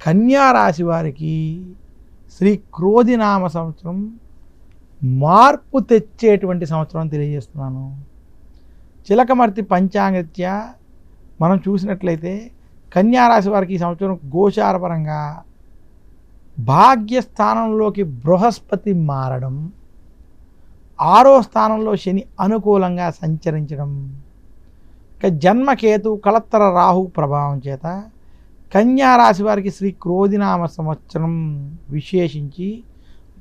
కన్యారాశి వారికి శ్రీ క్రోధినామ సంవత్సరం మార్పు తెచ్చేటువంటి సంవత్సరం తెలియజేస్తున్నాను. చిలకమర్తి పంచాంగత్య మనం చూసినట్లయితే కన్యారాశి వారికి ఈ సంవత్సరం గోచారపరంగా భాగ్యస్థానంలోకి బృహస్పతి మారడం ఆరో స్థానంలో శని అనుకూలంగా సంచరించడం ఇక జన్మకేతు కలత్తర రాహు ప్రభావం చేత కన్యా రాశి వారికి శ్రీ క్రోధినామ సంవత్సరం విశేషించి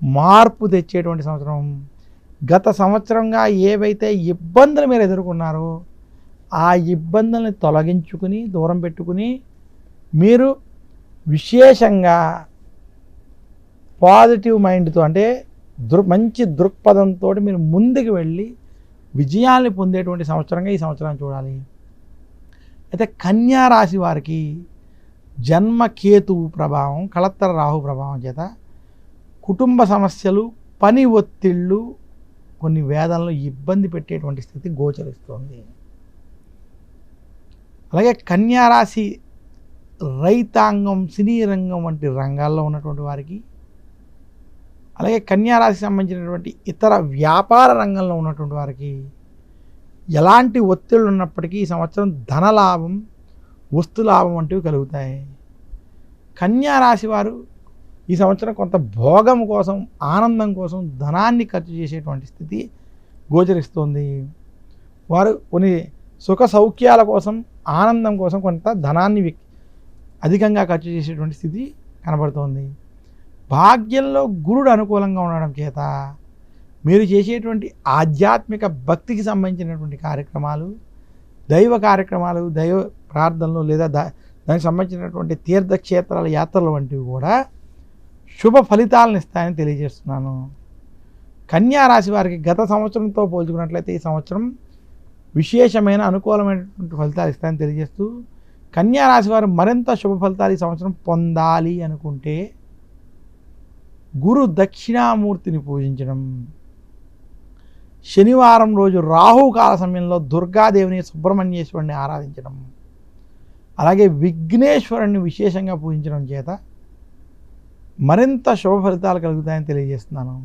మార్పు తెచ్చేటువంటి సంవత్సరం. గత సంవత్సరంగా ఏవైతే ఇబ్బందులు మీరు ఎదుర్కొన్నారో ఆ ఇబ్బందుల్ని తొలగించుకుని దూరం పెట్టుకుని మీరు విశేషంగా పాజిటివ్ మైండ్తో అంటే దృ మంచి దృక్పథంతో మీరు ముందుకు వెళ్ళి విజయాన్ని పొందేటువంటి సంవత్సరంగా ఈ సంవత్సరాన్ని చూడాలి. అయితే కన్యా రాశి వారికి జన్మకేతువు ప్రభావం కళత్తర రాహు ప్రభావం చేత కుటుంబ సమస్యలు పని ఒత్తిళ్ళు కొన్ని వేదనలు ఇబ్బంది పెట్టేటువంటి స్థితి గోచరిస్తోంది. అలాగే కన్యారాశి రైతాంగం సినీ రంగం వంటి రంగాల్లో ఉన్నటువంటి వారికి అలాగే కన్యారాశి సంబంధించినటువంటి ఇతర వ్యాపార రంగంలో ఉన్నటువంటి వారికి ఎలాంటి ఒత్తిళ్ళు ఉన్నప్పటికీ ఈ సంవత్సరం ధనలాభం వస్తు లాభం వంటివి కలుగుతాయి. కన్యా రాశి వారు ఈ సంవత్సరం కొంత భోగం కోసం ఆనందం కోసం ధనాన్ని ఖర్చు చేసేటువంటి స్థితి గోచరిస్తుంది. వారు కొన్ని సుఖ సౌఖ్యాల కోసం ఆనందం కోసం కొంత ధనాన్ని అధికంగా ఖర్చు చేసేటువంటి స్థితి కనబడుతోంది. భాగ్యంలో గురుడు అనుకూలంగా ఉండడం చేత మీరు చేసేటువంటి ఆధ్యాత్మిక భక్తికి సంబంధించినటువంటి కార్యక్రమాలు దైవ కార్యక్రమాలు దైవ ప్రార్థనలు లేదా దా- దానికి సంబంధించినటువంటి తీర్థక్షేత్రాల యాత్రలు వంటివి కూడా శుభ ఫలితాలను ఇస్తాయని తెలియజేస్తున్నాను. కన్యా రాశి వారికి గత సంవత్సరంతో పోల్చుకున్నట్లయితే ఈ సంవత్సరం విశేషమైన అనుకూలమైనటువంటి ఫలితాలు ఇస్తాయని తెలియజేస్తూ కన్యా రాశి వారు మరింత శుభ ఫలితాలు ఈ సంవత్సరం పొందాలి అనుకుంటే గురు దక్షిణామూర్తిని పూజించడం. శనివారం రోజు రాహుకాల సమయంలో దుర్గాదేవిని సుబ్రహ్మణ్యేశ్వరుని ఆరాధించడం. అలాగే విఘ్నేశ్వరుని విశేషంగా పూజించడం చేత మరింత శుభ ఫలితాలు కలుగుతాయని తెలియజేస్తున్నాను.